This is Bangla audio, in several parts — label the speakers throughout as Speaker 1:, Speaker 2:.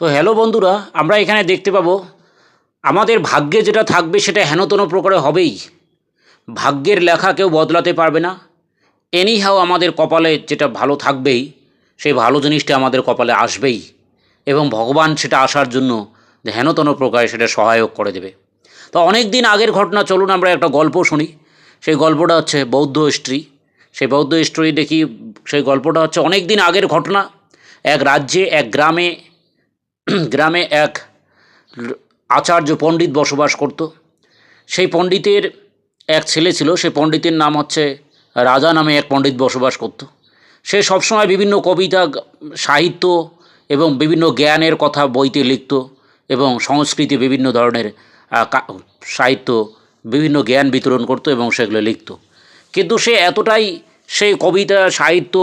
Speaker 1: তো হ্যালো বন্ধুরা, আমরা এখানে দেখতে পাবো, আমাদের ভাগ্যে যেটা থাকবে সেটা হেনতন প্রকারে হবেই। ভাগ্যের লেখা কেউ বদলাতে পারবে না। এনিহাও আমাদের কপালে যেটা ভালো থাকবেই, সেই ভালো জিনিসটা আমাদের কপালে আসবেই। এবং ভগবান সেটা আসার জন্য হেনতন প্রকারে সেটা সহায়ক করে দেবে। তো অনেক দিন আগের ঘটনা, চলুন আমরা একটা গল্প শুনি। সেই গল্পটা হচ্ছে বৌদ্ধ হিস্ট্রি সেই বৌদ্ধ হিস্ট্রি দেখি, সেই গল্পটা হচ্ছে অনেক দিন আগের ঘটনা। এক রাজ্যে, এক গ্রামে গ্রামে এক আচার্য পণ্ডিত বসবাস করত। সেই পণ্ডিতের এক ছেলে ছিল সেই পণ্ডিতের নাম হচ্ছে রাজা নামে এক পণ্ডিত বসবাস করত। সে সবসময় বিভিন্ন কবিতা, সাহিত্য এবং বিভিন্ন জ্ঞানের কথা বইতে লিখত এবং সংস্কৃতি বিভিন্ন ধরনের সাহিত্য বিভিন্ন জ্ঞান বিতরণ করত এবং সেগুলো লিখত। কিন্তু সে এতটাই সেই কবিতা, সাহিত্য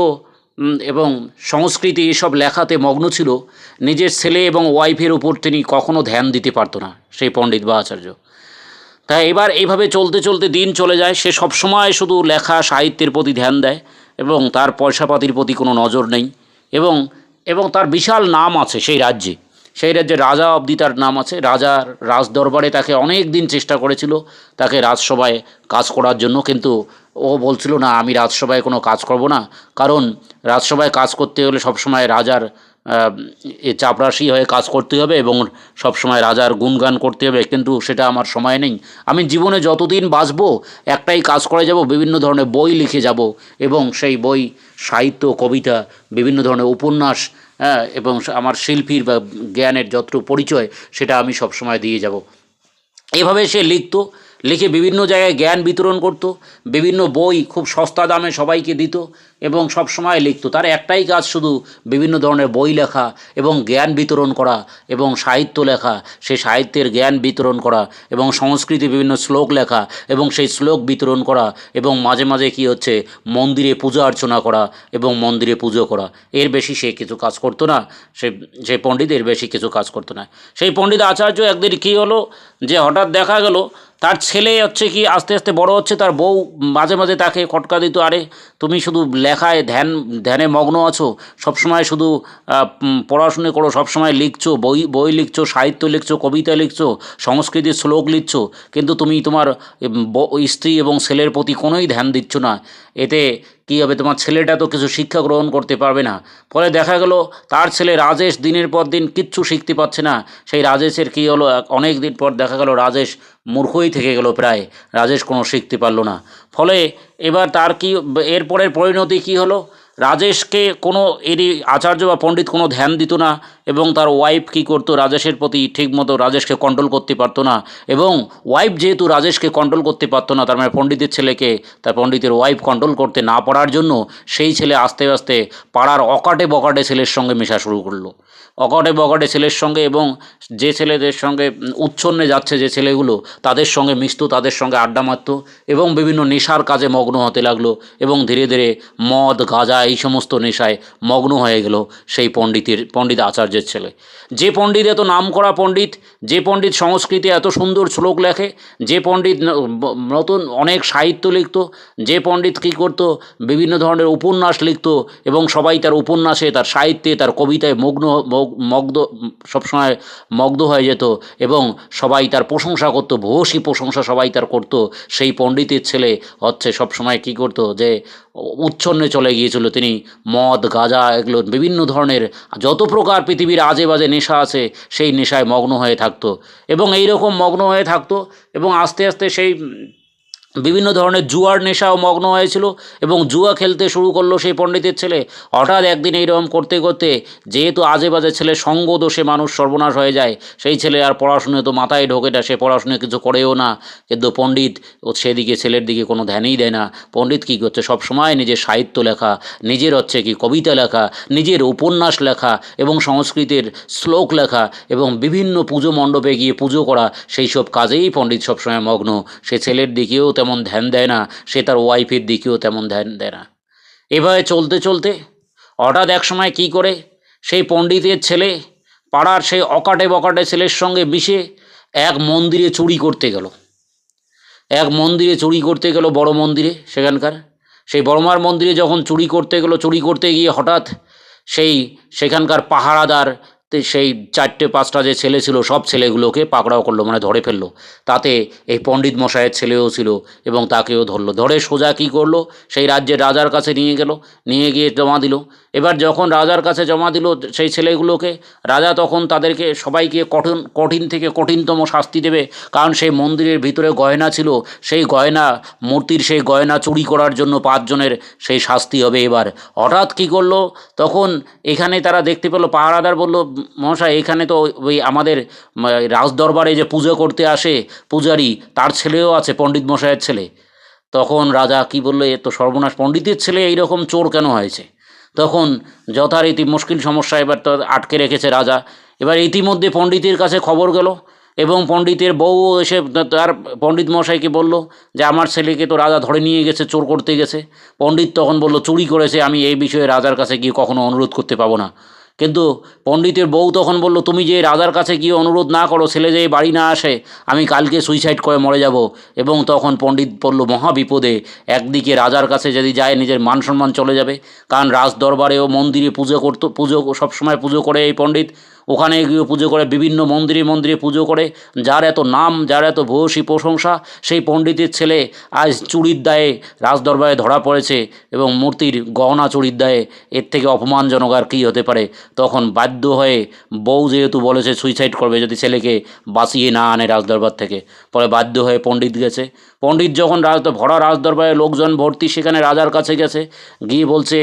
Speaker 1: এবং সংস্কৃতি এসব লেখাতে মগ্ন ছিল, নিজের ছেলে এবং ওয়াইফের উপর তিনি কখনো ধ্যান দিতে পারতো না, সেই পণ্ডিত বা আচার্য তাই এবার এইভাবে চলতে চলতে দিন চলে যায়, সে সবসময় শুধু লেখা, সাহিত্যের প্রতি ধ্যান দেয় এবং তার পয়সাপাতির প্রতি কোনো নজর নেই এবং এবং তার বিশাল নাম আছে সেই রাজ্যে। সেই রাজ্যে রাজা অবধি তার নাম আছে। রাজার রাজ দরবারে তাকে অনেক দিন চেষ্টা করেছিল। তাকে রাজসভায় কাজ করার জন্য কিন্তু ও বলছিল, না, আমি রাজসভায় কোনো কাজ করব না। কারণ রাজসভায় কাজ করতে হলে সবসময় রাজার এ চাপরাশি হয়ে কাজ করতে হবে এবং সবসময় রাজার গুণগান করতে হবে। কিন্তু সেটা আমার সময় নেই। আমি জীবনে যতদিন বাঁচবো, একটাই কাজ করে যাব, বিভিন্ন ধরনের বই লিখে যাব এবং সেই বই, সাহিত্য, কবিতা, বিভিন্ন ধরনের উপন্যাস হ্যাঁ এবং আমার শিল্পীর বা জ্ঞানের যতটুকু পরিচয়, সেটা আমি সবসময় দিয়ে যাব। এভাবে সে লিখতো লিখে বিভিন্ন জায়গায় জ্ঞান বিতরণ করত, বিভিন্ন বই খুব সস্তা দামে সবাইকে দিত এবং সব সময় লিখতো। তার একটাই কাজ শুধু বিভিন্ন ধরনের বই লেখা এবং জ্ঞান বিতরণ করা এবং সাহিত্য লেখা। সেই সাহিত্যের জ্ঞান বিতরণ করা এবং সংস্কৃতি বিভিন্ন শ্লোক লেখা এবং সেই শ্লোক বিতরণ করা এবং মাঝে মাঝে কি হচ্ছে, মন্দিরে পূজা অর্চনা করা এবং মন্দিরে পুজো করা। এর বেশি সে কিছু কাজ করতো না, সে সেই পণ্ডিত এর বেশি কিছু কাজ করতো না। সেই পণ্ডিত আচার্য একদিন কী হলো যে হঠাৎ দেখা গেল তার ছেলে হচ্ছে কি, আস্তে আস্তে বড় হচ্ছে, তার বউ মাঝে মাঝে তাকে খটকা দিত, আরে তুমি শুধু লেখায় ধ্যান, ধ্যানে মগ্ন আছো, সবসময় শুধু পড়াশুনো করো, সবসময় লিখছো, বই বই লিখছো, সাহিত্য লিখছো, কবিতা লিখছো, সংস্কৃতির শ্লোক লিখছো, কিন্তু তুমি তোমার স্ত্রী এবং ছেলের প্রতি কোনোই ধ্যান দিচ্ছ না। এতে কী হবে, তোমার ছেলেটা তো কিছু শিক্ষা গ্রহণ করতে পারবে না। ফলে দেখা গেল, তার ছেলে রাজেশ দিনের পর দিন কিচ্ছু শিখতে পারছে না। সেই রাজেশের কী হলো, অনেক দিন পর দেখা গেল, রাজেশ মূর্খই থেকে গেল প্রায়। রাজেশ কোনো শিখতে পারল না। ফলে এবার তার কি এরপরের পরিণতি কি হলো? রাজেশকে কোনো এরই আচার্য বা পণ্ডিত কোনো ধ্যান দিত না এবং তার ওয়াইফ কী করতো? রাজেশের প্রতি ঠিকমতো রাজেশকে কন্ট্রোল করতে পারতো না এবং ওয়াইফ যেহেতু রাজেশকে কন্ট্রোল করতে পারতো না, তার মানে পণ্ডিতের ছেলেকে তার পণ্ডিতের ওয়াইফ কন্ট্রোল করতে না পারার জন্য সেই ছেলে আস্তে আস্তে পাড়ার অকাটে বকাটে ছেলের সঙ্গে মেশা শুরু করল। অকাটে বকাটে ছেলের সঙ্গে এবং যে ছেলেদের সঙ্গে উচ্ছন্নে যাচ্ছে যে ছেলেগুলো, তাদের সঙ্গে মিশতো, তাদের সঙ্গে আড্ডা মারত এবং বিভিন্ন নেশার কাজে মগ্ন হতে লাগল এবং ধীরে ধীরে মদ, গাঁজা এই সমস্ত নেশায় মগ্ন হয়ে গেল সেই পণ্ডিতের, পণ্ডিত আচার্যের ছেলে। যে পণ্ডিত এত নামকরা পণ্ডিত, যে পণ্ডিত সংস্কৃতে এত সুন্দর শ্লোক লেখে, যে পণ্ডিত নতুন অনেক সাহিত্য লিখত, যে পণ্ডিত কী করতো, বিভিন্ন ধরনের উপন্যাস লিখত এবং সবাই তার উপন্যাসে, তার সাহিত্যে, তার কবিতায় মগ্ন, মগ- মগ্ধ, সবসময় মগ্ধ হয়ে যেত এবং সবাই তার প্রশংসা করতো, ভূয়সী প্রশংসা সবাই তার করতো। সেই পণ্ডিতের ছেলে হচ্ছে সবসময় কী করতো, যে উচ্ছন্নে চলে গিয়েছিল তিনি মদ, গাঁজা এগুলো বিভিন্ন ধরনের যত প্রকার পৃথিবীর আজে বাজে নেশা আছে, সেই নেশায় মগ্ন হয়ে থাকতো। এবং এই রকম মগ্ন হয়ে থাকতো এবং আস্তে আস্তে সেই বিভিন্ন ধরনের জুয়ার নেশাও মগ্ন হয়েছিল এবং জুয়া খেলতে শুরু করল সেই পণ্ডিতের ছেলে। হঠাৎ একদিন এইরকম করতে করতে যেহেতু আজে বাজে ছেলে সঙ্গ দোষে মানুষ সর্বনাশ হয়ে যায়, সেই ছেলে আর পড়াশুনো তো মাথায় ঢোকে না, সে পড়াশুনো কিছু করেও না। কিন্তু পণ্ডিত ও সেদিকে ছেলের দিকে কোনো ধ্যানই দেয় না। পণ্ডিত কী করছে? সবসময় নিজের সাহিত্য লেখা, নিজের হচ্ছে কি কবিতা লেখা, নিজের উপন্যাস লেখা এবং সংস্কৃতের শ্লোক লেখা এবং বিভিন্ন পুজো মণ্ডপে গিয়ে পুজো করা, সেই সব কাজেই পণ্ডিত সবসময় মগ্ন। সে ছেলের দিকেও তেমন ধ্যান দেয় না, সে তার ওয়াইফের দিকেও তেমন ধ্যান দেয় না। এভাবে চলতে চলতে হঠাৎ এক সময় কী করে, সেই পণ্ডিতের ছেলে, পাড়ার সেই অকাটে বকাটে ছেলের সঙ্গে মিশে এক মন্দিরে চুরি করতে গেল। এক মন্দিরে চুরি করতে গেল বড় মন্দিরে, সেখানকার। সেই বড়মার মন্দিরে যখন চুরি করতে গেল, চুরি করতে গিয়ে হঠাৎ সেই সেখানকার পাহারাদার তো সেই চারটে, পাঁচটা যে ছেলে ছিল, সব ছেলেগুলোকে পাকড়াও করল মানে ধরে ফেলল। তাতে এই পণ্ডিত মশাইয়ের ছেলেও ছিল এবং তাকেও ধরলো। ধরে সোজা কী করল? সেই রাজ্যের রাজার কাছে নিয়ে গেল, নিয়ে গিয়ে জমা দিল। এবার যখন রাজার কাছে জমা দিল সেই ছেলেগুলোকে, রাজা তখন তাদেরকে সবাইকে কঠিন কঠিন থেকে কঠিনতম শাস্তি দেবে, কারণ সেই মন্দিরের ভিতরে গয়না ছিল। সেই গয়না, মূর্তির সেই গয়না চুরি করার জন্য পাঁচজনের সেই শাস্তি হবে এবার। হঠাৎ কী করল? তখন এখানে তারা দেখতে পেল, পাহারাদার বলল মহাশয়, এখানে তো ওই আমাদের রাজদরবারে যে পুজো করতে আসে পূজারি, তার ছেলেও আছে, পণ্ডিত মশাইয়ের ছেলে। তখন রাজা কি বলল, এ তো সর্বনাশ, পণ্ডিতের ছেলে এইরকম চোর কেন হয়েছে? তখন যথারীতি মুশকিল সমস্যা এবার তো আটকে রেখেছে রাজা। এবার ইতিমধ্যে পণ্ডিতের কাছে খবর গেল এবং পণ্ডিতের বউ এসে তার, পণ্ডিত মশাইকে বলল যে, আমার ছেলেকে তো রাজা ধরে নিয়ে গেছে, চোর করতে গেছে। পণ্ডিত তখন বলল, চুরি করেছে, আমি এই বিষয়ে রাজার কাছে গিয়ে কখনো অনুরোধ করতে পাবো না। কিন্তু পণ্ডিতের বউ তখন বলল, তুমি যে রাজার কাছে গিয়ে অনুরোধ না করো, ছেলে যে বাড়ি না আসে, আমি কালকে সুইসাইড করে মরে যাব। এবং তখন পণ্ডিত পড়ল মহাবিপদে একদিকে রাজার কাছে যদি যায়, নিজের মান সম্মান চলে যাবে। কারণ রাজ দরবারেও মন্দিরে পুজো করতো, পুজো সবসময় পুজো করে এই পণ্ডিত। ওখানে গিয়ে পুজো করে, বিভিন্ন মন্দিরে মন্দিরে পুজো করে, যার এত নাম, যার এত ভূয়সী প্রশংসা, সেই পণ্ডিতের ছেলে আজ চুরির দায়ে রাজদরবারে ধরা পড়েছে এবং মূর্তির গহনা চুরির দায়ে এর থেকে অপমানজনক আর কী হতে পারে? তখন বাধ্য হয়ে বউ যেহেতু বলেছে সুইসাইড করবে, যদি ছেলেকে বাঁচিয়ে না আনে রাজদরবার থেকে। পরে বাধ্য হয়ে পণ্ডিত গেছে। পণ্ডিত যখন রাজ, ভরা রাজদরবারে লোকজন ভর্তি, সেখানে রাজার কাছে গেছে, গিয়ে বলছে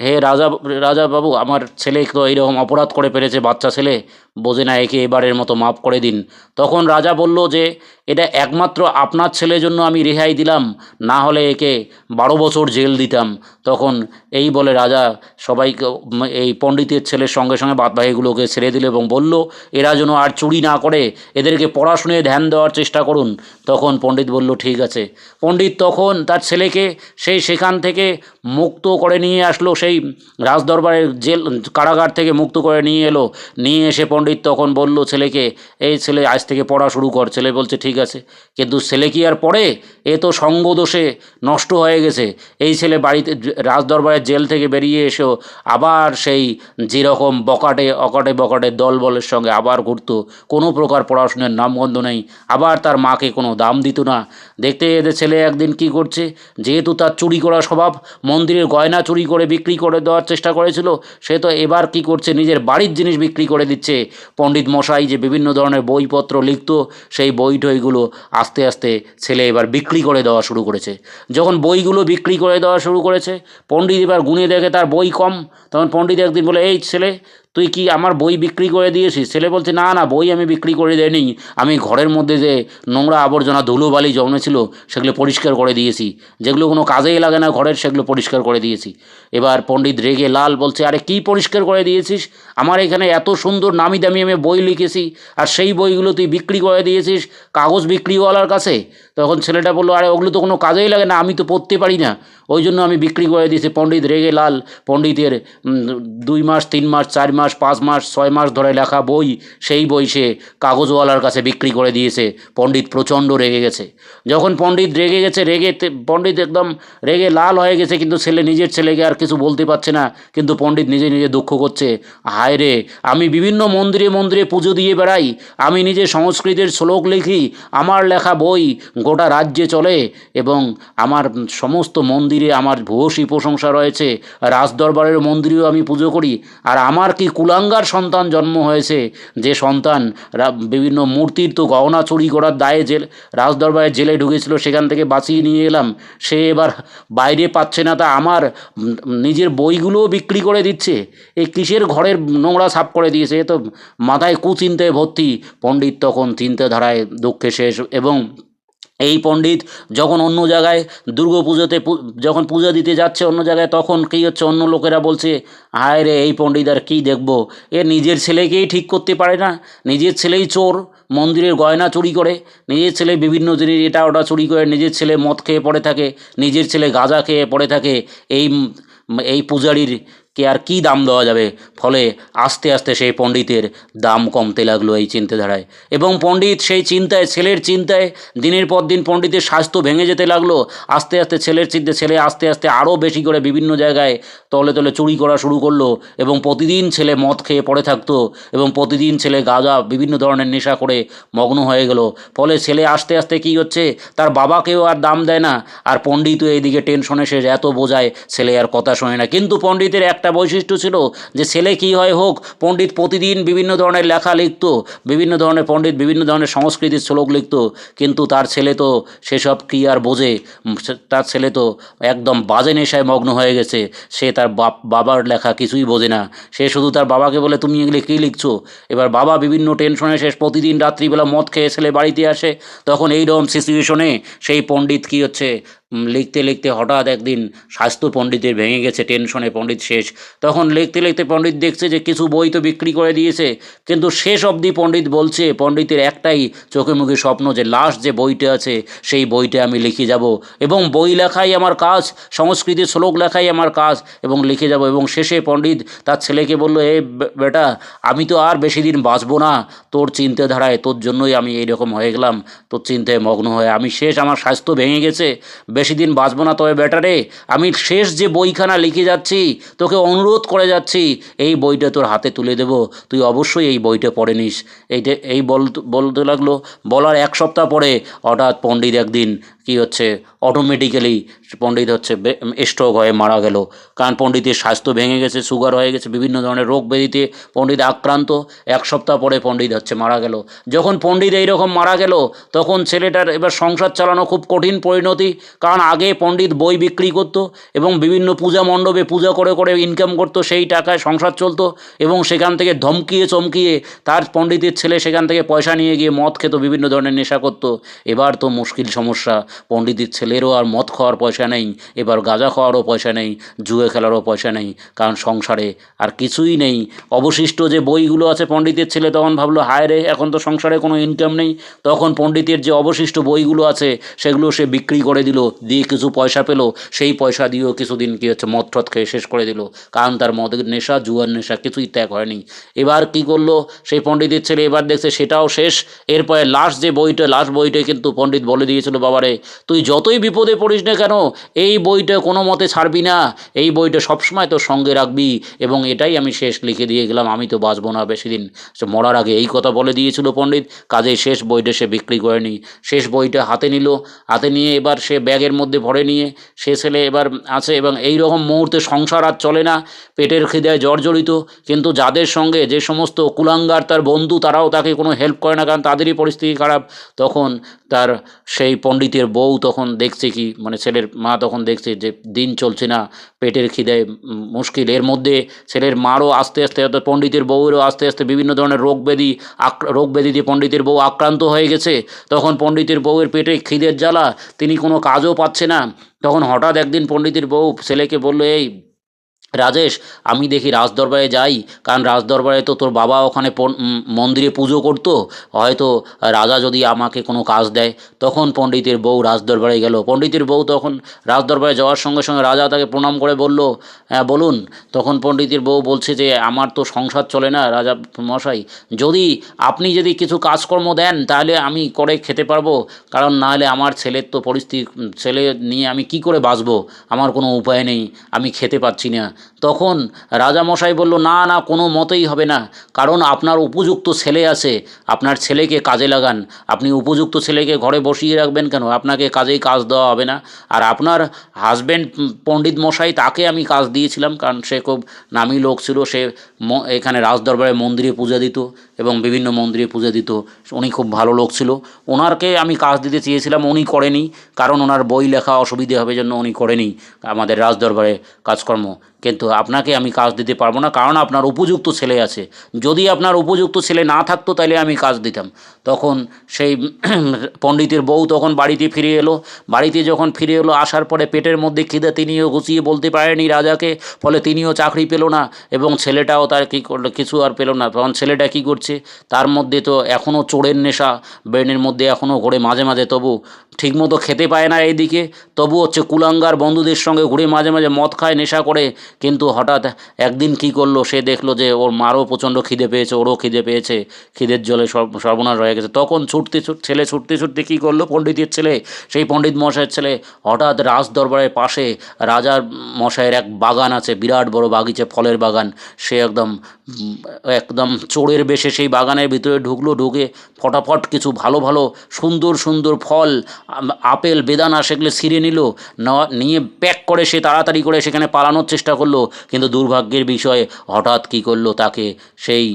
Speaker 1: হে রাজা রাজা বাবু আমার ছেলে তো এইরকম অপরাধ করে ফেলেছে বাচ্চা ছেলে। বোঝে না একে এবারের মতো মাফ করে দিন। তখন রাজা বলল যে, এটা একমাত্র আপনার ছেলের জন্য আমি রেহাই দিলাম, না হলে একে বারো বছর জেল দিতাম। তখন এই বলে রাজা সবাইকে, এই পণ্ডিতের ছেলের সঙ্গে সঙ্গে বাদবাহীগুলোকে ছেড়ে দিল এবং বলল, এরা যেন আর চুরি না করে, এদেরকে পড়াশুনে ধ্যান দেওয়ার চেষ্টা করুন। তখন পণ্ডিত বলল, ঠিক আছে। পণ্ডিত তখন তার ছেলেকে সেই সেখান থেকে মুক্ত করে নিয়ে আসলো, সেই রাজদরবারের জেল, কারাগার থেকে মুক্ত করে নিয়ে এলো। নিয়ে এসে পণ্ডিত তখন বলল, ছেলেকে, এই ছেলে আজ থেকে পড়া শুরু কর। ছেলে বলছে, ঠিক আছে। কিন্তু ছেলে কি আর পড়ে? এ তো সঙ্গ দোষে নষ্ট হয়ে গেছে। এই ছেলে বাড়িতে রাজদরবারের জেল থেকে বেরিয়ে এসেও আবার সেই যেরকম বকাটে, অকাটে বকাটে দলবলের সঙ্গে আবার ঘুরতো। কোনো প্রকার পড়াশোনার নামগন্ধ নেই। আবার তার মাকে কোনো দাম দিত না। দেখতে এদের ছেলে একদিন কি করছে? যেহেতু তার চুরি করা স্বভাব, মন্দিরের গয়না চুরি করে বিক্রি করে দেওয়ার চেষ্টা করেছিল, সে তো এবার কি করছে? নিজের বাড়ির জিনিস বিক্রি করে দিচ্ছে। পণ্ডিত মশাই যে বিভিন্ন ধরনের বইপত্র লিখত, সেই বই টইগুলো আস্তে আস্তে ছেলে এবার বিক্রি করে দেওয়া শুরু করেছে। যখন বইগুলো বিক্রি করে দেওয়া শুরু করেছে, পণ্ডিত এবার গুনে দেখে তার বই কম। তখন পণ্ডিত একদিন বলে, এই ছেলে তুই কি আমার বই বিক্রি করে দিয়েছিস? ছেলে বলছে, না না, বই আমি বিক্রি করে দেয়নি আমি ঘরের মধ্যে যে নোংরা আবর্জনা ধুলোবালি জমেছিল, সেগুলো পরিষ্কার করে দিয়েছি। যেগুলো কোনো কাজেই লাগে না ঘরের, সেগুলো পরিষ্কার করে দিয়েছি। এবার পণ্ডিত রেগে লাল বলছে, আরে কি পরিষ্কার করে দিয়েছিস? আমার এখানে এত সুন্দর নামি দামি আমি বই লিখেছি, আর সেই বইগুলো তুই বিক্রি করে দিয়েছিস কাগজ বিক্রিওয়ালার কাছে? তখন ছেলেটা বলল, আরে ওগুলো তো কোনো কাজেই লাগে না, আমি তো পড়তে পারি না। ওই জন্য আমি বিক্রি করে দিয়েছি পণ্ডিত রেগে লাল পণ্ডিতের দুই মাস, তিন মাস, চার মাস, পাঁচ মাস, ছয় মাস ধরে লেখা বই, সেই বই সে কাগজওয়ালার কাছে বিক্রি করে দিয়েছে। পণ্ডিত প্রচণ্ড রেগে গেছে। যখন পণ্ডিত রেগে গেছে, রেগে পণ্ডিত একদম রেগে লাল হয়ে গেছে, কিন্তু ছেলে নিজের ছেলেকে আর কিছু বলতে পারছে না, কিন্তু পণ্ডিত নিজে নিজে দুঃখ করছে। হায় রে, আমি বিভিন্ন মন্দিরে মন্দিরে পুজো দিয়ে বেড়াই, আমি নিজে সংস্কৃতের শ্লোক লিখি, আমার লেখা বই গোটা রাজ্যে চলে, এবং আমার সমস্ত মন্দিরে আমার ভূয়সী প্রশংসা রয়েছে। রাজদরবারের মন্দিরেও আমি পুজো করি। আর আমার কি কুলাঙ্গার সন্তান জন্ম হয়েছে? যে সন্তান বিভিন্ন মূর্তির তো গহনা চুরি করার দায়ে জেল রাজদরবারের জেলে ঢুকেছিল, সেখান থেকে বাঁচিয়ে নিয়ে এলাম। সে এবার বাইরে পাচ্ছে না, তা আমার নিজের বইগুলোও বিক্রি করে দিচ্ছে। এই কিসের ঘরের নোংরা সাফ করে দিয়েছে? তো মাথায় কুচিন্তায় ভর্তি। পণ্ডিত তখন চিন্তাধারায় দুঃখে শেষ এবং এই পণ্ডিত যখন অন্য জায়গায় দুর্গা পুজোতে যখন পূজা দিতে যাচ্ছে অন্য জায়গায়, তখন কী হচ্ছে? অন্য লোকেরা বলছে, হায় রে, এই পণ্ডিত আর কী দেখব? এ নিজের ছেলেকেই ঠিক করতে পারে না। নিজের ছেলেই চোর, মন্দিরের গয়না চুরি করে। নিজের ছেলে বিভিন্ন জিনিস, এটা ওটা চুরি করে। নিজের ছেলে মদ খেয়ে পড়ে থাকে। নিজের ছেলে গাঁজা খেয়ে পড়ে থাকে। এই এই পূজারির কে আর কী দাম দেওয়া যাবে? ফলে আস্তে আস্তে সেই পণ্ডিতের দাম কমতে লাগল এই চিন্তাধারায়। এবং পণ্ডিত সেই চিন্তায়, ছেলের চিন্তায় দিনের পর দিন পণ্ডিতের স্বাস্থ্য ভেঙে যেতে লাগল। আস্তে আস্তে ছেলের চিন্তা, ছেলে আস্তে আস্তে আরও বেশি করে বিভিন্ন জায়গায় তলে তলে চুরি করা শুরু করল এবং প্রতিদিন ছেলে মদ খেয়ে পড়ে থাকতো এবং প্রতিদিন ছেলে গাঁজা বিভিন্ন ধরনের নেশা করে মগ্ন হয়ে গেল। ফলে ছেলে আস্তে আস্তে কী হচ্ছে? তার বাবাকেও আর দাম দেয় না। আর পণ্ডিতও এইদিকে টেনশনে সে এত বোঝায়, ছেলে আর কথা শোনে না। কিন্তু পণ্ডিতের একটা বৈশিষ্ট্য ছিল যে ছেলে কী হয় হোক, পণ্ডিত প্রতিদিন বিভিন্ন ধরনের লেখা লিখতো, বিভিন্ন ধরনের পণ্ডিত বিভিন্ন ধরনের সংস্কৃতির শ্লোক লিখতো, কিন্তু তার ছেলে তো সেসব কী আর বোঝে? তার ছেলে তো একদম বাজে নেশায় মগ্ন হয়ে গেছে, সে তার বাবার লেখা কিছুই বোঝে না। সে শুধু তার বাবাকে বলে, তুমি এগুলি কী লিখছো? এবার বাবা বিভিন্ন টেনশনে শেষ প্রতিদিন রাত্রিবেলা মদ খেয়ে ছেলে বাড়িতে আসে, তখন এই রকম সিচুয়েশনে সেই পণ্ডিত কী হচ্ছে লিখতে লিখতে হঠাৎ একদিন স্বাস্থ্য পণ্ডিতের ভেঙে গেছে, টেনশনে পণ্ডিত শেষ। তখন লিখতে লিখতে পণ্ডিত দেখছে যে কিছু বই তো বিক্রি করে দিয়েছে, কিন্তু শেষ অবধি পণ্ডিত বলছে, পণ্ডিতের একটাই চোখে মুখে স্বপ্ন যে লাস্ট যে বইটা আছে, সেই বইটা আমি লিখে যাব। এবং বই লেখাই আমার কাজ, সংস্কৃতির শ্লোক লেখাই আমার কাজ, এবং লিখে যাব। এবং শেষে পণ্ডিত তার ছেলেকে বলল, এ বেটা, আমি তো আর বেশি দিন বাঁচবো না। তোর চিন্তাধারায় তোর জন্যই আমি এইরকম হয়ে গেলাম। তোর চিন্তায় মগ্ন হয়ে আমি শেষ। আমার স্বাস্থ্য ভেঙে গেছে। বেশি দিন বাঁচবো না তবে বেটারে আমি শেষ যে বইখানা লিখে যাচ্ছি, তোকে অনুরোধ করে যাচ্ছি, এই বইটা তোর হাতে তুলে দেব। তুই অবশ্যই এই বইটা পড়ে নিস। এইটা, এই বল, বলতে লাগল, বলার এক সপ্তাহ পরে হঠাৎ পণ্ডিত একদিন কি হচ্ছে অটোমেটিক্যালি পণ্ডিত হচ্ছে স্ট্রোক হয়ে মারা গেল। কারণ পণ্ডিতের স্বাস্থ্য ভেঙে গেছে সুগার হয়ে গেছে, বিভিন্ন ধরনের রোগ ব্যাধিতে পণ্ডিত আক্রান্ত। এক সপ্তাহ পরে পণ্ডিত হচ্ছে, মারা গেল। যখন পণ্ডিত এইরকম মারা গেল, তখন ছেলেটার এবার সংসার চালানো খুব কঠিন পরিণতি। কারণ আগে পণ্ডিত বই বিক্রি করতো এবং বিভিন্ন পূজা মণ্ডপে পূজা করে করে ইনকাম করতো, সেই টাকায় সংসার চলতো এবং সেখান থেকে ধমকিয়ে চমকিয়ে তার পণ্ডিতের ছেলে সেখান থেকে পয়সা নিয়ে গিয়ে মদ খেত, বিভিন্ন ধরনের নেশা করতো। এবার তো মুশকিল সমস্যা, পণ্ডিতের ছেলেরও আর মদ খাওয়ার পয়সা নেই, এবার গাঁজা খাওয়ারও পয়সা নেই, জুয়ে খেলারও পয়সা নেই, কারণ সংসারে আর কিছুই নেই। অবশিষ্ট যে বইগুলো আছে পণ্ডিতের ছেলে তখন ভাবলো, হায় রে, এখন তো সংসারে কোনো ইনকাম নেই। তখন পণ্ডিতের যে অবশিষ্ট বইগুলো আছে, সেগুলো সে বিক্রি করে দিল। দিয়ে কিছু পয়সা পেল, সেই পয়সা দিয়েও কিছুদিন কি হচ্ছে মদ টদ খেয়ে শেষ করে দিল। কারণ তার মদের নেশা, জুয়ার নেশা কিছুই ত্যাগ হয়নি। এবার কি করল? সেই পণ্ডিতের ছেলে এবার দেখছে সেটাও শেষ। এরপরে লাস্ট যে বইটা লাস্ট বইটা কিন্তু পণ্ডিত বলে দিয়েছিল, বাবারে, তুই যতই বিপদে পড়িস না কেন, এই বইটা কোনো মতে ছাড়বি না। এই বইটা সবসময় তোর সঙ্গে রাখবি। এবং এটাই আমি শেষ লিখে দিয়ে গেলাম। আমি তো বাঁচবো না বেশি দিন সে মরার আগে এই কথা বলে দিয়েছিল পণ্ডিত। কাজে শেষ বইটা সে বিক্রি করেনি। শেষ বইটা হাতে নিল। হাতে নিয়ে এবার সে ব্যাগের মধ্যে ভরে নিয়ে সে ছেলে এবার আছে এবং এই রকম মুহূর্তে সংসার আর চলে না। পেটের খিদায় জর্জরিত। কিন্তু যাদের সঙ্গে যে সমস্ত কুলাঙ্গার তার বন্ধু, তারাও তাকে কোনো হেল্প করে না, কারণ তাদেরই পরিস্থিতি খারাপ। তখন তার সেই পণ্ডিতের বউ তখন দেখছে কি মানে ছেলের মা তখন দেখছে যে দিন চলছে না, পেটের খিদায় মুশকিল। এর মধ্যে ছেলের মারও আস্তে আস্তে, অর্থাৎ পণ্ডিতের বউয়েরও আস্তে আস্তে বিভিন্ন ধরনের রোগ ব্যাধি আক রোগ ব্যাধি দিয়ে পণ্ডিতের বউ আক্রান্ত হয়ে গেছে। তখন পণ্ডিতের বউয়ের পেটে খিদের জ্বালা। তিনি কোনো কাজও পাচ্ছে না। তখন হঠাৎ একদিন পণ্ডিতের বউ ছেলেকে বলল এই রাজেশ, আমি দেখি রাজদরবারে যাই, কারণ রাজদরবারে তো তোর বাবা ওখানে মন্দিরে পুজো করতো, হয়তো রাজা যদি আমাকে কোনো কাজ দেয়, তখন পণ্ডিতের বউ রাজদরবারে গেল। পণ্ডিতের বউ তখন রাজদরবারে যাওয়ার সঙ্গে সঙ্গে রাজা তাকে প্রণাম করে বলল হ্যাঁ বলুন। তখন পণ্ডিতের বউ বলছে যে, আমার তো সংসার চলে না, রাজা মশাই। যদি আপনি যদি কিছু কাজকর্ম দেন, তাহলে আমি করে খেতে পারব। কারণ নাহলে আমার ছেলের তো পরিস্থিতি, ছেলে নিয়ে আমি কি করে বাঁচবো? আমার কোনো উপায় নেই, আমি খেতে পাচ্ছি না। তখন রাজামশাই বলল, না না, কোনো মতেই হবে না। কারণ আপনার উপযুক্ত ছেলে আছে। আপনার ছেলেকে কাজে লাগান। আপনি উপযুক্ত ছেলেকে ঘরে বসিয়ে রাখবেন কেন? আপনাকে কাজেই কাজ দেওয়া হবে না। আর আপনার হাজব্যান্ড পণ্ডিত মশাই তাকে আমি কাজ দিয়েছিলাম। কারণ সে খুব নামী লোক ছিল। সে ম- এখানে রাজদরবারে মন্দিরে পূজা দিত এবং বিভিন্ন মন্দিরে পূজা দিত। উনি খুব ভালো লোক ছিল। ওনারকে আমি কাজ দিতে চেয়েছিলাম, উনি করেনি। কারণ ওনার বই লেখা অসুবিধে হবে জন্য উনি করেনি আমাদের রাজদরবারে কাজকর্ম। কিন্তু আপনাকে আমি কাজ দিতে পারব না, কারণ আপনার উপযুক্ত ছেলে আছে। যদি আপনার উপযুক্ত ছেলে না থাকতো তাহলে আমি কাজ দিতাম। তখন সেই পণ্ডিতের বউ তখন বাড়িতে ফিরে এলো। বাড়িতে যখন ফিরে এলো, আসার পরে পেটের মধ্যে খিদে, তিনিও গুছিয়ে বলতে পারেনি রাজাকে, ফলে তিনিও চাকরি পেল না এবং ছেলেটাও তার কী করল, কিছু আর পেল না। তখন ছেলেটা কী করছে, তার মধ্যে তো এখনও চোরের নেশা, ব্রেনের মধ্যে এখনও ঘোরে মাঝে মাঝে তবু ঠিকমতো খেতে পায় না এইদিকে। তবু হচ্ছে কুলাঙ্গার বন্ধুদের সঙ্গে ঘুরে মাঝে মাঝে মদ খায়, নেশা করে। কিন্তু হঠাৎ একদিন কী করল, সে দেখল যে ওর মারও প্রচণ্ড খিদে পেয়েছে, ওরও খিদে পেয়েছে, খিদের জলে সর্ব- সর্বনাশ হয়ে গেছে। তখন ছুটতে ছুট ছেলে ছুটতে ছুটতে কী করল, পণ্ডিতের ছেলে, সেই পণ্ডিত মশাইয়ের ছেলে, হঠাৎ রাজ দরবারের পাশে রাজার মশাইয়ের এক বাগান আছে, বিরাট বড় বাগিচে, ফলের বাগান। সে একদম একদম চোরের বেশে সেই বাগানের ভিতরে ঢুকলো, ঢুকে ফটাফট কিছু ভালো ভালো, সুন্দর সুন্দর ফল আপেল, বেদানা সেগুলো ছিঁড়ে নিল নিয়ে প্যাক করে সে তাড়াতাড়ি করে সেখানে পালানোর চেষ্টা করল। কিন্তু দুর্ভাগ্যের বিষয়ে হঠাৎ কী করল তাকে সেই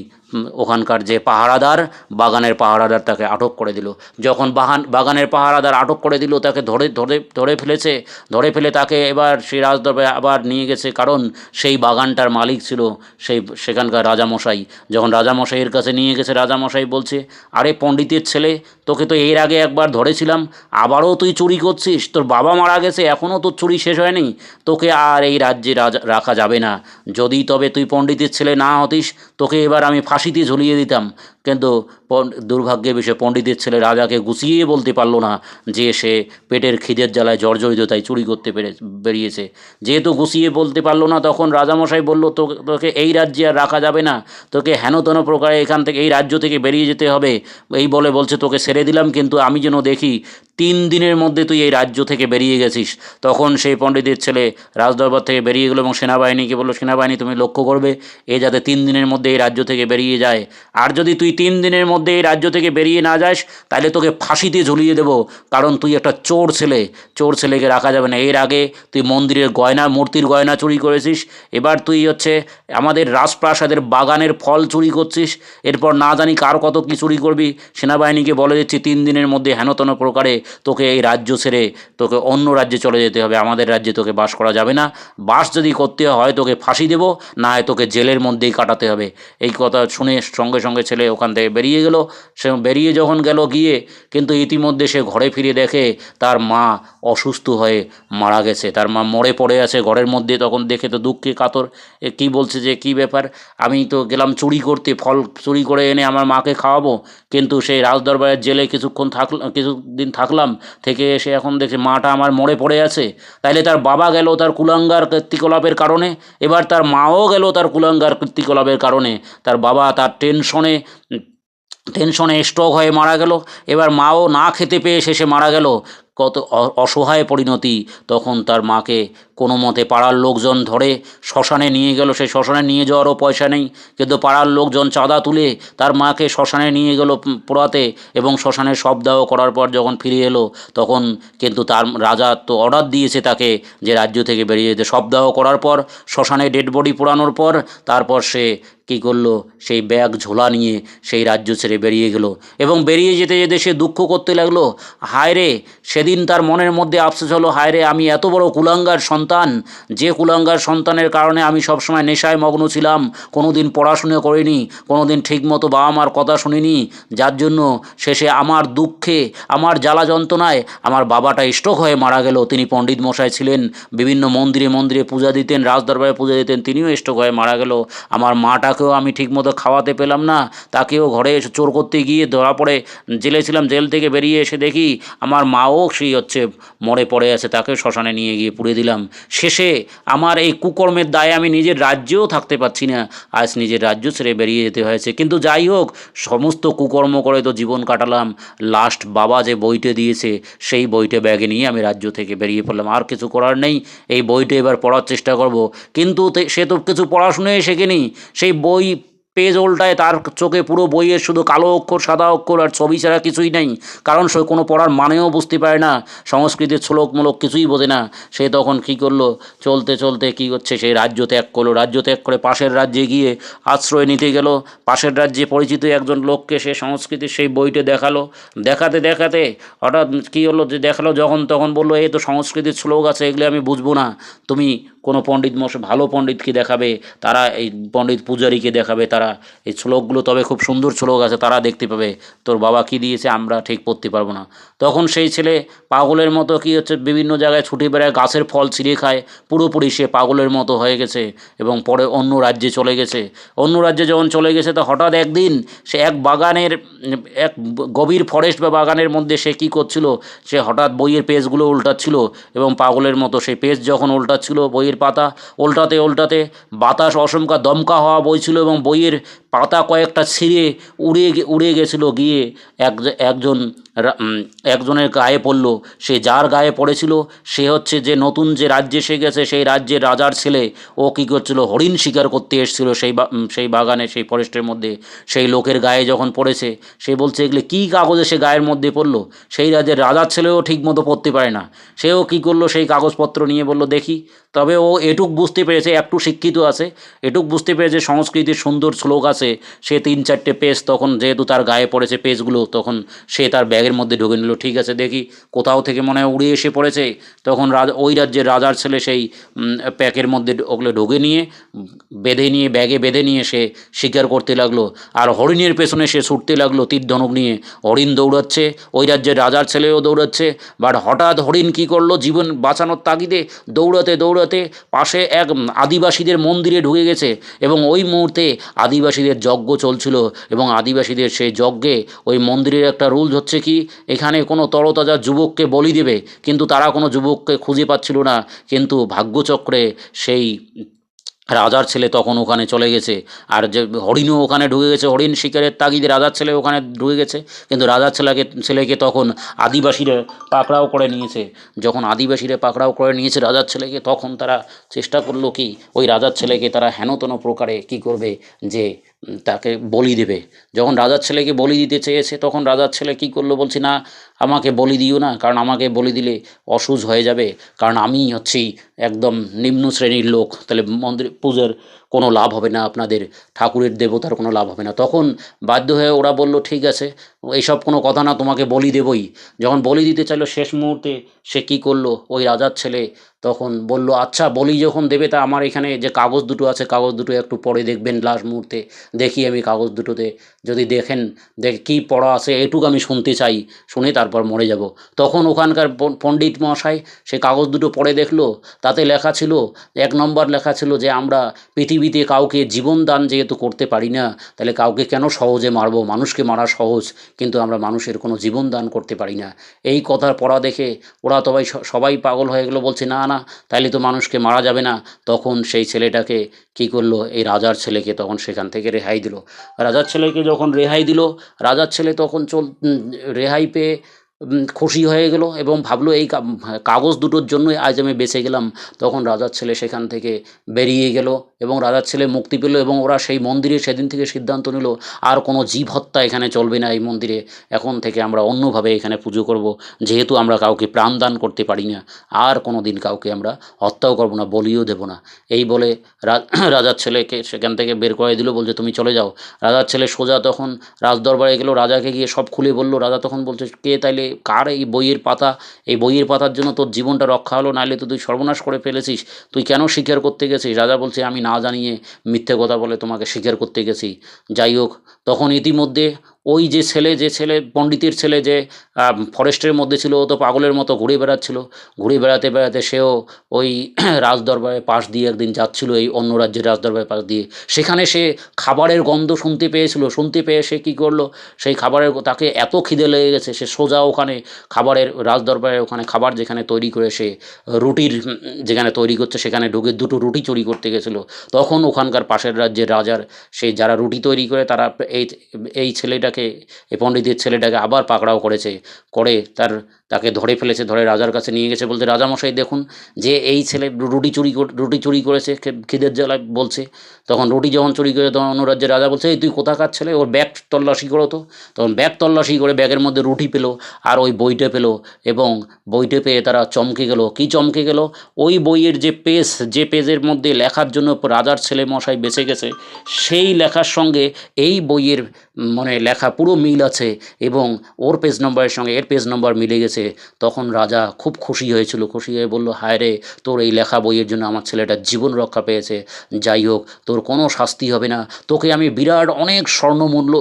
Speaker 1: ওখানকার যে পাহারাদার, বাগানের পাহারাদার তাকে আটক করে দিল। যখন বাহান, বাগানের পাহারাদার আটক করে দিল, তাকে ধরে ধরে ধরে ফেলেছে। ধরে ফেলে তাকে এবার সেই রাজদরবারে আবার নিয়ে গেছে, কারণ সেই বাগানটার মালিক ছিল সেই সেখানকার রাজামশাই। যখন রাজামশাইয়ের কাছে নিয়ে গেছে, রাজামশাই বলছে, আরে পণ্ডিতের ছেলে, তোকে তো এর আগে একবার ধরেছিলাম, আবারও তুই চুরি করছিস, তোর বাবা মারা গেছে এখনও তোর চুরি শেষ হয়নি, তোকে আর এই রাজ্যে রাজা, রাখা যাবে না। যদি তবে তুই পণ্ডিতের ছেলে না হতিস, তোকে এবার আমি ফাঁসিতে ঝুলিয়ে দিতাম। কিন্তু দুর্ভাগ্যের বিষয়ে, পণ্ডিতের ছেলে রাজাকে গুছিয়ে বলতে পারল না যে সে পেটের খিদের জ্বালায় জর্জরিত, তাই চুরি করতে পেরে, বেরিয়েছে। যেহেতু গুছিয়ে বলতে পারল না, তখন রাজামশাই বলল, তোকে তোকে এই রাজ্যে আর রাখা যাবে না। তোকে হেনতন প্রকারে এখান থেকে, এই রাজ্য থেকে বেরিয়ে যেতে হবে। এই বলে বলছে, তোকে ছেড়ে দিলাম, কিন্তু আমি যেন দেখি তিন দিনের মধ্যে তুই এই রাজ্য থেকে বেরিয়ে গেছিস। তখন সেই পণ্ডিতের ছেলে রাজদরবার থেকে বেরিয়ে গেলো এবং সেনাবাহিনীকে বলল, সেনাবাহিনী, তুমি লক্ষ্য করবে, এ যাতে তিন দিনের মধ্যে এই রাজ্য থেকে বেরিয়ে যায়। আর যদি তুই তিন দিনের মধ্যে এই রাজ্য থেকে বেরিয়ে না যাস, তাহলে তোকে ফাঁসিতে ঝুলিয়ে দেবো। কারণ তুই একটা চোর ছেলে। চোর ছেলেকে রাখা যাবে না। এর আগে তুই মন্দিরের গয়না, মূর্তির গয়না চুরি করেছিস। এবার তুই হচ্ছে আমাদের রাজপ্রাসাদের বাগানের ফল চুরি করছিস। এরপর না জানি কার কত কী চুরি করবি। সেনাবাহিনীকে বলে দিচ্ছি, তিন দিনের মধ্যে হেনতন প্রকারে তোকে এই রাজ্য ছেড়ে তোকে অন্য রাজ্যে চলে যেতে হবে। আমাদের রাজ্যে তোকে বাস করা যাবে না। বাস যদি করতে হয় তোকে ফাঁসি দেবো, না হয় তোকে জেলের মধ্যেই কাটাতে হবে। এই কথা শুনে সঙ্গে সঙ্গে ছেলে ওখান থেকে বেরিয়ে গেল। সে বেরিয়ে যখন গেল গিয়ে কিন্তু ইতিমধ্যে সে ঘরে ফিরে দেখে তার মা অসুস্থ হয়ে মারা গেছে। তার মা মরে পড়ে আছে ঘরের মধ্যে। তখন দেখে তো দুঃখে কাতর। কী বলছে যে, কী ব্যাপার? আমি তো গেলাম চুরি করতে, ফল চুরি করে এনে আমার মাকে খাওয়াবো। কিন্তু সেই রাজদরবারের জেলে কিছুক্ষণ থাকলাম কিছুদিন থাকলাম থেকে এসে এখন দেখে মাটা আমার মরে পড়ে আছে। তাইলে তার বাবা গেল তার কুলাঙ্গার কৃত্তিকলাপের কারণে, এবার তার মাও গেল তার কুলাঙ্গার কীর্তিকলাপের কারণে। তার বাবা তার টেনশনে টেনশনে স্ট্রোক হয়ে মারা গেল। এবার মাও না খেতে পেয়ে শেষে মারা গেল। কত অসহায় পরিণতি। তখন তার মাকে কোনো মতে পাড়ার লোকজন ধরে শ্মশানে নিয়ে গেল। সেই শ্মশানে নিয়ে যাওয়ারও পয়সা নেই। কিন্তু পাড়ার লোকজন চাঁদা তুলে তার মাকে শ্মশানে নিয়ে গেল পোড়াতে এবং শ্মশানে সব শবদাহ করার পর যখন ফিরে এলো, তখন কিন্তু তার রাজা তো অর্ডার দিয়েছে তাকে যে রাজ্য থেকে বেরিয়ে যেতে। শবদাহ করার পর, শ্মশানে ডেড বডি পোড়ানোর পর, তারপর সে কী করল? সেই ব্যাগ ঝোলা নিয়ে সেই রাজ্য ছেড়ে বেরিয়ে গেল। এবং বেরিয়ে যেতে যেতে সে দুঃখ করতে লাগল, হায় রে সেদিন তার মনের মধ্যে আফসোস হলো হায় রে আমি এত বড় কুলাঙ্গার সন্তান। যে কুলাঙ্গার সন্তানের কারণে আমি সবসময় নেশায় মগ্ন ছিলাম। কোনো দিন পড়াশুনো করিনি কোনো দিন ঠিকমতো বাবা মার কথা শুনিনি। যার জন্য শেষে আমার দুঃখে, আমার জ্বালা যন্ত্রণায় আমার বাবাটা স্ট্রোক হয়ে মারা গেল। তিনি পণ্ডিত মশাই ছিলেন, বিভিন্ন মন্দিরে মন্দিরে পূজা দিতেন, রাজদরবারে পূজা দিতেন, তিনিও স্ট্রোক হয়ে মারা গেল। আমার মাটাকেও আমি ঠিকমতো খাওয়াতে পেলাম না। তাকেও ঘরে চোর করতে গিয়ে ধরা পড়ে। জেলে ছিলাম, জেল থেকে বেরিয়ে এসে দেখি আমার মাও সেই হচ্ছে মরে পড়ে আছে তাকে শ্মশানে নিয়ে গিয়ে পুড়ে দিলাম। শেষে আমার এই কুকর্মের দায়ে আমি নিজের রাজ্যেও থাকতে পারছি না। আজ নিজের রাজ্য ছেড়ে বেরিয়ে যেতে হয়েছে। কিন্তু যাই হোক, সমস্ত কুকর্ম করে তো জীবন কাটালাম। লাস্ট বাবা যে বইটা দিয়েছে, সেই বইটা ব্যাগে নিয়ে আমি রাজ্য থেকে বেরিয়ে পড়লাম। আর কিছু করার নেই, এই বইটা এবার পড়ার চেষ্টা করব। কিন্তু সে তো কিছু পড়াশুনোই শেখেনি। সেই বই পেজ উল্টায় তার চোখে পুরো বইয়ের শুধু কালো অক্ষর, সাদা অক্ষর আর ছবি ছাড়া কিছুই নেই। কারণ সে কোনো পড়ার মানেও বুঝতে পারে না। সংস্কৃতির শ্লোকমূলক কিছুই বোঝে না। সে তখন কী করল? চলতে চলতে কী হচ্ছে? সেই রাজ্য ত্যাগ করল। রাজ্য ত্যাগ করে পাশের রাজ্যে গিয়ে আশ্রয় নিতে গেল। পাশের রাজ্যে পরিচিত একজন লোককে সে সংস্কৃতির সেই বইটা দেখাল। দেখাতে দেখাতে হঠাৎ কী হলো যে দেখাল যখন, তখন বলল, এই তো সংস্কৃতির শ্লোক আছে, এগুলো আমি বুঝব না। তুমি কোনো পণ্ডিত মশাই, ভালো পণ্ডিতকে দেখাবে, তারা এই পণ্ডিত পূজারীকে দেখাবে, তারা এই শ্লোকগুলো, তবে খুব সুন্দর শ্লোক আছে, তারা দেখতে পাবে, তোর বাবা কী দিয়েছে, আমরা ঠিক পড়তে পারব না। তখন সেই ছেলে পাগলের মতো কি হচ্ছে, বিভিন্ন জায়গায় ছুটে বেড়ায়, গাছের ফল ছিঁড়ে খায়, পুরোপুরি সে পাগলের মতো হয়ে গেছে, এবং পরে অন্য রাজ্যে চলে গেছে। অন্য রাজ্যে যখন চলে গেছে, তো হঠাৎ একদিন সে এক বাগানের, এক গভীর ফরেস্ট বা বাগানের মধ্যে সে কী করছিল, সে হঠাৎ বইয়ের পেজগুলো উল্টাচ্ছিল, এবং পাগলের মতো সেই পেজ যখন উল্টাচ্ছিল, বইয়ের পাতা। উল্টাতে উল্টাতে বাতাস অসমকা দমকা হওয়া বইছিল এবং বইয়ের পাতা কয়েকটা ছিঁড়ে উড়ে উড়ে গেছিল গিয়ে। এক, একজন একজনের গায়ে পড়ল। সে যার গায়ে পড়েছিল, সে হচ্ছে যে নতুন যে রাজ্যে সে গেছে, সেই রাজ্যের রাজার ছেলে। ও কী করছিল? হরিণ শিকার করতে এসেছিল সেই সেই বাগানে, সেই ফরেস্টের মধ্যে। সেই লোকের গায়ে যখন পড়েছে, সে বলছে, এগুলো কী কাগজে সে গায়ের মধ্যে পড়ল? সেই রাজ্যের রাজার ছেলেও ঠিক মতো পড়তে পারে না। সেও কী করল? সেই কাগজপত্র নিয়ে বলল, দেখি। তবে ও এটুক বুঝতে পেরেছে, একটু শিক্ষিত আছে, এটুক বুঝতে পেরেছে সংস্কৃতির সুন্দর শ্লোক আছে। সে তিন চারটে পেজ তখন যেহেতু তার গায়ে পড়েছে পেজগুলো তখন সে তার ব্যাগের মধ্যে ঢুকে নিল, ঠিক আছে, দেখি কোথাও থেকে মনে হয় উড়ে এসে পড়েছে। তখন রাজা, ওই রাজ্যের রাজার ছেলে সেই প্যাকের মধ্যে ওগুলো ঢুকে নিয়ে, বেঁধে নিয়ে, ব্যাগে বেঁধে নিয়ে সে শিকার করতে লাগল। আর হরিণের পেছনে সে ছুটতে লাগল, তীর ধনুক নিয়ে। হরিণ দৌড়াচ্ছে, ওই রাজ্যের রাজার ছেলেও দৌড়াচ্ছে। বাট হঠাৎ হরিণ কী করল, জীবন বাঁচানোর তাগিদে দৌড়াতে দৌড়াতে পাশে এক আদিবাসীদের মন্দিরে ঢুকে গেছে এবং ওই মুহূর্তে আদিবাসীদের যজ্ঞ চলছিল এবং আদিবাসীদের সেই যজ্ঞে ওই মন্দিরের একটা রুলস হচ্ছে কি এখানে কোনো তরতাজা যুবককে বলি দেবে, কিন্তু তারা কোনো যুবককে খুঁজে পাচ্ছিল না। কিন্তু ভাগ্যচক্রে সেই রাজার ছেলে তখন ওখানে চলে গেছে। আর যে হরিণও ওখানে ঢুকে গেছে, হরিণ শিকারের তাগিদে রাজার ছেলে ওখানে ঢুকে গেছে। কিন্তু রাজার ছেলেকে ছেলেকে তখন আদিবাসীরা পাকড়াও করে নিয়েছে। যখন আদিবাসীরা পাকড়াও করে নিয়েছে রাজার ছেলেকে, তখন তারা চেষ্টা করল কি, ওই রাজার ছেলেকে তারা হেনতন প্রকারে কি করবে যে তাকে বলি দেবে। যখন রাজার ছেলেকে বলি দিতে চেয়েছে, তখন রাজার ছেলে কি করল? বলছি, না, আমাকে বলি দিও না, কারণ আমাকে বলি দিলে অসুজ হয়ে যাবে। কারণ আমি হচ্ছি একদম নিম্ন শ্রেণির লোক। তাহলে মন্দির, পূজার কোনো লাভ হবে না, আপনাদের ঠাকুরের দেবতার কোনো লাভ হবে না। তখন বাধ্য হয়ে ওরা বলল, ঠিক আছে, এইসব কোনো কথা না, তোমাকে বলি দেবই। যখন বলি দিতে চাইলো, শেষ মুহূর্তে সে কী করল, ওই রাজার ছেলে তখন বলল আচ্ছা বলি যখন দেবে, তা আমার এখানে যে কাগজ দুটো আছে, কাগজ দুটো একটু পরে দেখবেন লাস্ট মুহূর্তে। দেখি আমি কাগজ দুটোতে, যদি দেখেন, দেখ কী পড়া আছে, এটুকু আমি শুনতে চাই, শুনে তারপর মরে যাব। তখন ওখানকার পণ্ডিত মহাশয় সে কাগজ দুটো পড়ে দেখল, তাতে লেখা ছিল, এক নম্বর লেখা ছিল যে, আমরা পৃথিবীতে কাউকে জীবন দান যেহেতু করতে পারি না, তাহলে কাউকে কেন সহজে মারব? মানুষকে মারা সহজ, কিন্তু আমরা মানুষের কোনো জীবন দান করতে পারি না। এই কথার পড়া দেখে ওরা সবাই সবাই পাগল হয়ে গেলো, বলছে, না না, তাইলে তো মানুষকে মারা যাবে না। তখন সেই ছেলেটাকে কী করল? এই রাজার ছেলেকে তখন সেখান থেকে রেহাই দিল। রাজার ছেলেকে যখন রেহাই দিল, রাজার ছেলে তখন চল রেহাই পেয়ে খুশি হয়ে গেল এবং ভাবলো, এই কাগজ দুটোর জন্যই আজ আমি বেঁচে গেলাম। তখন রাজার ছেলে সেখান থেকে বেরিয়ে গেল এবং রাজার ছেলে মুক্তি পেল এবং ওরা সেই মন্দিরে সেদিন থেকে সিদ্ধান্ত নিল, আর কোনো জীব হত্যা এখানে চলবে না এই মন্দিরে। এখন থেকে আমরা অন্যভাবে এখানে পুজো করব। যেহেতু আমরা কাউকে প্রাণদান করতে পারি না, আর কোনো দিন কাউকে আমরা হত্যাও করব না, বলিও দেবো না। এই বলে রাজার ছেলেকে সেখান থেকে বের করে দিল, বলছে, তুমি চলে যাও। রাজার ছেলে সোজা তখন রাজদরবারে গেল। রাজাকে গিয়ে সব খুলে বলল। রাজা তখন বলছে, কে তাইলে কার এই বইয়ের পাতা? এই বইয়ের পাতার জন্য তোর জীবনটা রক্ষা হলো, নাহলে তো তুই সর্বনাশ করে ফেলেছিস। তুই কেন স্বীকার করতে গেছিস? রাজা বলছে, আমি না জানিয়ে মিথ্যে কথা বলে তোমাকে স্বীকার করতে গেছি। যাই হোক, তখন ইতিমধ্যে ওই যে ছেলে যে ছেলে, পণ্ডিতের ছেলে যে ফরেস্টের মধ্যে ছিল, ও তো পাগলের মতো ঘুরে বেড়াচ্ছিল। ঘুরে বেড়াতে বেড়াতে সেও ওই রাজদরবারের পাশ দিয়ে একদিন যাচ্ছিল, এই অন্য রাজ্যের রাজদরবারের পাশ দিয়ে। সেখানে সে খাবারের গন্ধ শুনতে পেয়েছিল। শুনতে পেয়ে সে কী করল? সেই খাবারের তাকে এত খিদে লেগে গেছে, সে সোজা ওখানে খাবারের রাজদরবারের ওখানে খাবার যেখানে তৈরি করে সে রুটির যেখানে তৈরি করছে, সেখানে ঢুকে দুটো রুটি চুরি করতে গেছিল। তখন ওখানকার পাশের রাজ্যের রাজার সেই যারা রুটি তৈরি করে, তারা এই এই ছেলেটাকে, এই পণ্ডিতের ছেলেটাকে আবার পাকড়াও করেছে, করে তার, তাকে ধরে ফেলেছে, ধরে রাজার কাছে নিয়ে গেছে বলতে রাজামশাই, দেখুন যে এই ছেলে রুটি চুরি রুটি চুরি করেছে খিদের জ্বালায় বলছে। তখন রুটি যখন চুরি করে, তখন অন্য রাজ্যের রাজা বলছে, এই তুই কোথাকার ছেলে? ওর ব্যাগ তল্লাশি করো তো। তখন ব্যাগ তল্লাশি করে ব্যাগের মধ্যে রুটি পেল আর ওই বইটা পেল এবং বইটা পেয়ে তারা চমকে গেল। কি চমকে গেল? ওই বইয়ের যে পেজ, যে পেজের মধ্যে লেখার জন্য রাজার ছেলে মশাই বেঁচে গেছে, সেই লেখার সঙ্গে এই বইয়ের মানে লেখা লেখা পুরো মিল আছে এবং ওর পেজ নম্বরের সঙ্গে এর পেজ নম্বর মিলে গেছে। তখন রাজা খুব খুশি হয়েছিল। খুশি হয়ে বলল, হায় রে, তোর এই লেখা বইয়ের জন্য আমার ছেলেটা জীবন রক্ষা পেয়েছে। যাই হোক, তোর কোনো শাস্তি হবে না। তোকে আমি বিরাট অনেক স্বর্ণমূল্য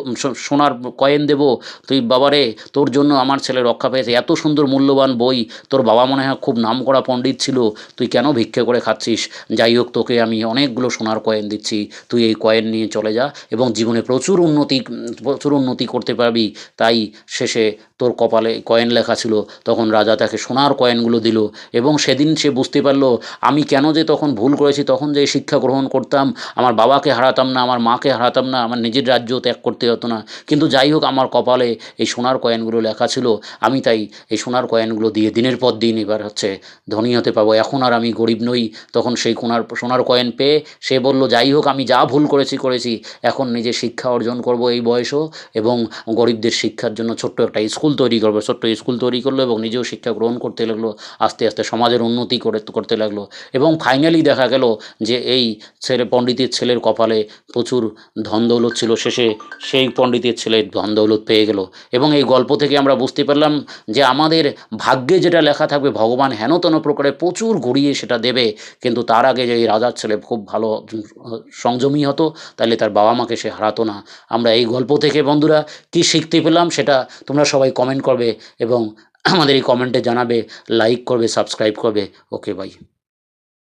Speaker 1: সোনার কয়েন দেবো। তুই বাবারে, তোর জন্য আমার ছেলে রক্ষা পেয়েছে। এত সুন্দর মূল্যবান বই। তোর বাবা মনে হয় খুব নামকরা পণ্ডিত ছিল। তুই কেন ভিক্ষে করে খাচ্ছিস? যাই হোক, তোকে আমি অনেকগুলো সোনার কয়েন দিচ্ছি। তুই এই কয়েন নিয়ে চলে যা এবং জীবনে প্রচুর উন্নতি প্রচুর উন্নতি করতে পারবি। তাই শেষে তোর কপালে কয়েন লেখা ছিল, তখন রাজা তাকে সোনার কয়েনগুলো দিল এবং সেদিন সে বুঝতে পারল, আমি কেন যে তখন ভুল করেছি, তখন যে শিক্ষা গ্রহণ করতাম, আমার বাবাকে হারাতাম না, আমার মাকে হারাতাম না, আমার নিজের রাজ্য ত্যাগ করতে হতো না। কিন্তু যাই হোক, আমার কপালে এই সোনার কয়েনগুলো লেখা ছিল, আমি তাই এই সোনার কয়েনগুলো দিয়ে দিনের পর দিন এবার হচ্ছে ধনী হতে পাবো। এখন আর আমি গরিব নই। তখন সেই কোনার, সোনার কয়েন পেয়ে সে বলল, যাই হোক, আমি যা ভুল করেছি করেছি। এখন নিজে শিক্ষা অর্জন করব এই বয়সও এবং গরিবদের শিক্ষার জন্য ছোট্ট একটা স্কুল তৈরি করব, ছোট্ট স্কুল তৈরি করল এবং নিজেও শিক্ষা গ্রহণ করতে লাগল, আস্তে আস্তে সমাজের উন্নতি করে, করতে লাগল এবং ফাইনালি দেখা গেল যে এই ছেলে, পণ্ডিতের ছেলের কপালে প্রচুর ধন দৌলত ছিল, শেষে সেই পণ্ডিতের ছেলে ধন দৌলত পেয়ে গেল এবং এই গল্প থেকে আমরা বুঝতে পারলাম যে আমাদের ভাগ্যে যেটা লেখা থাকবে, ভগবান হেনতন প্রকারে প্রচুর ঘুরিয়ে সেটা দেবে, কিন্তু তার আগে যে এই রাজার ছেলে খুব ভালো সংযমী হতো, তাহলে তার বাবা মাকে সে হারাতো না। আমরা এই গল্প থেকে বন্ধুরা কি শিখতে পেলাম সেটা তোমরা সবাই কমেন্ট করবে এবং আমাদের এই কমেন্টে জানাবে লাইক করবে সাবস্ক্রাইব করবে। Okay bye